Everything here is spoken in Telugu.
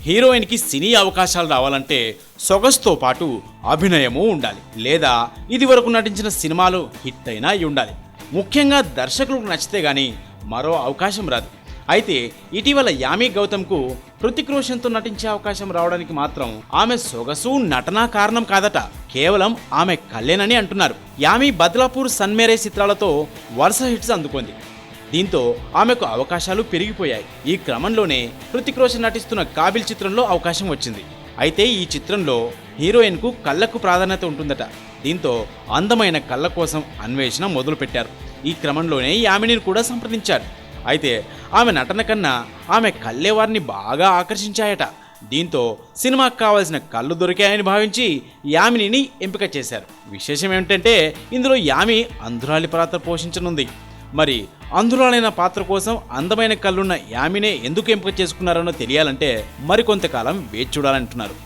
హీరోయిన్కి సినీ అవకాశాలు రావాలంటే సొగసుతో పాటు అభినయము ఉండాలి. లేదా ఇది వరకు నటించిన సినిమాలు హిట్ అయినా అయి ఉండాలి. ముఖ్యంగా దర్శకులకు నచ్చితే గానీ మరో అవకాశం రాదు. అయితే ఇటీవల యామి గౌతమ్కు హృతిక్ రోషన్తో నటించే అవకాశం రావడానికి మాత్రం ఆమె సొగసు నటనా కారణం కాదట. కేవలం ఆమె కళ్ళేనని అంటున్నారు. యామి బద్లాపూర్ సన్మేరే చిత్రాలతో వరుస హిట్స్ అందుకుంది. దీంతో ఆమెకు అవకాశాలు పెరిగిపోయాయి. ఈ క్రమంలోనే హృతిక్ రోషన్ నటిస్తున్న కాబిల్ చిత్రంలో అవకాశం వచ్చింది. అయితే ఈ చిత్రంలో హీరోయిన్కు కళ్ళకు ప్రాధాన్యత ఉంటుందట. దీంతో అందమైన కళ్ళ కోసం అన్వేషణ మొదలుపెట్టారు. ఈ క్రమంలోనే యామినిని కూడా సంప్రదించారు. అయితే ఆమె నటన కన్నా ఆమె కళ్ళే వారిని బాగా ఆకర్షించాయట. దీంతో సినిమాకు కావాల్సిన కళ్ళు దొరికాయని భావించి యామినిని ఎంపిక చేశారు. విశేషం ఏమిటంటే ఇందులో యామి అంధురాలి పాత్ర పోషించనుంది. మరి అంధురాలైన పాత్ర కోసం అందమైన కళ్ళున్న యామినే ఎందుకు ఎంపిక చేసుకున్నారనో తెలియాలంటే మరికొంతకాలం వేచి చూడాలంటున్నారు.